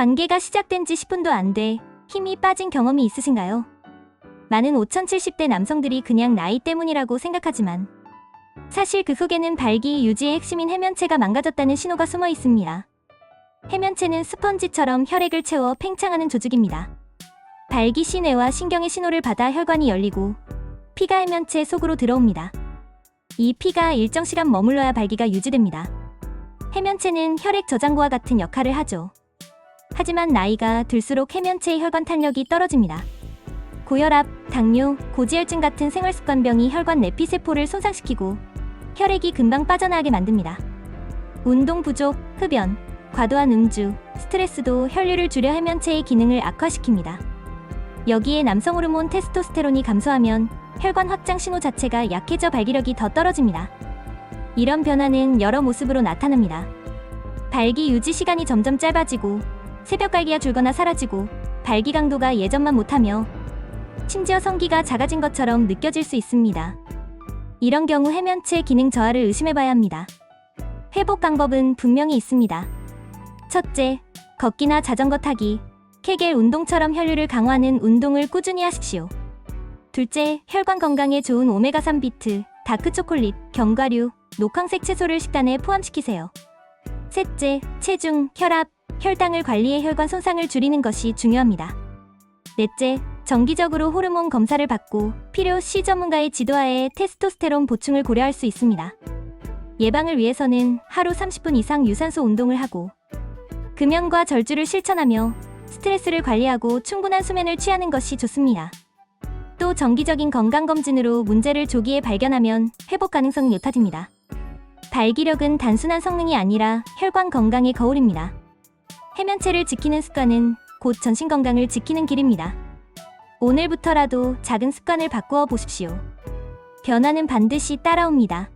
관계가 시작된 지 10분도 안 돼 힘이 빠진 경험이 있으신가요? 많은 5070대 남성들이 그냥 나이 때문이라고 생각하지만 사실 그 속에는 발기 유지의 핵심인 해면체가 망가졌다는 신호가 숨어 있습니다. 해면체는 스펀지처럼 혈액을 채워 팽창하는 조직입니다. 발기 시내와 신경의 신호를 받아 혈관이 열리고 피가 해면체 속으로 들어옵니다. 이 피가 일정 시간 머물러야 발기가 유지됩니다. 해면체는 혈액 저장고와 같은 역할을 하죠. 하지만 나이가 들수록 해면체의 혈관 탄력이 떨어집니다. 고혈압, 당뇨, 고지혈증 같은 생활습관병이 혈관 내피 세포를 손상시키고 혈액이 금방 빠져나가게 만듭니다. 운동 부족, 흡연, 과도한 음주, 스트레스도 혈류를 줄여 해면체의 기능을 악화시킵니다. 여기에 남성 호르몬 테스토스테론이 감소하면 혈관 확장 신호 자체가 약해져 발기력이 더 떨어집니다. 이런 변화는 여러 모습으로 나타납니다. 발기 유지 시간이 점점 짧아지고 새벽 발기가 줄거나 사라지고 발기 강도가 예전만 못하며 심지어 성기가 작아진 것처럼 느껴질 수 있습니다. 이런 경우 해면체 기능 저하를 의심해봐야 합니다. 회복 방법은 분명히 있습니다. 첫째, 걷기나 자전거 타기, 케겔 운동처럼 혈류를 강화하는 운동을 꾸준히 하십시오. 둘째, 혈관 건강에 좋은 오메가3 비트, 다크 초콜릿, 견과류, 녹황색 채소를 식단에 포함시키세요. 셋째, 체중, 혈압, 혈당을 관리해 혈관 손상을 줄이는 것이 중요합니다. 넷째, 정기적으로 호르몬 검사를 받고 필요 시 전문가의 지도하에 테스토스테론 보충을 고려할 수 있습니다. 예방을 위해서는 하루 30분 이상 유산소 운동을 하고 금연과 절주를 실천하며 스트레스를 관리하고 충분한 수면을 취하는 것이 좋습니다. 또 정기적인 건강검진으로 문제를 조기에 발견하면 회복 가능성이 높아집니다. 발기력은 단순한 성능이 아니라 혈관 건강의 거울입니다. 해면체를 지키는 습관은 곧 전신 건강을 지키는 길입니다. 오늘부터라도 작은 습관을 바꾸어 보십시오. 변화는 반드시 따라옵니다.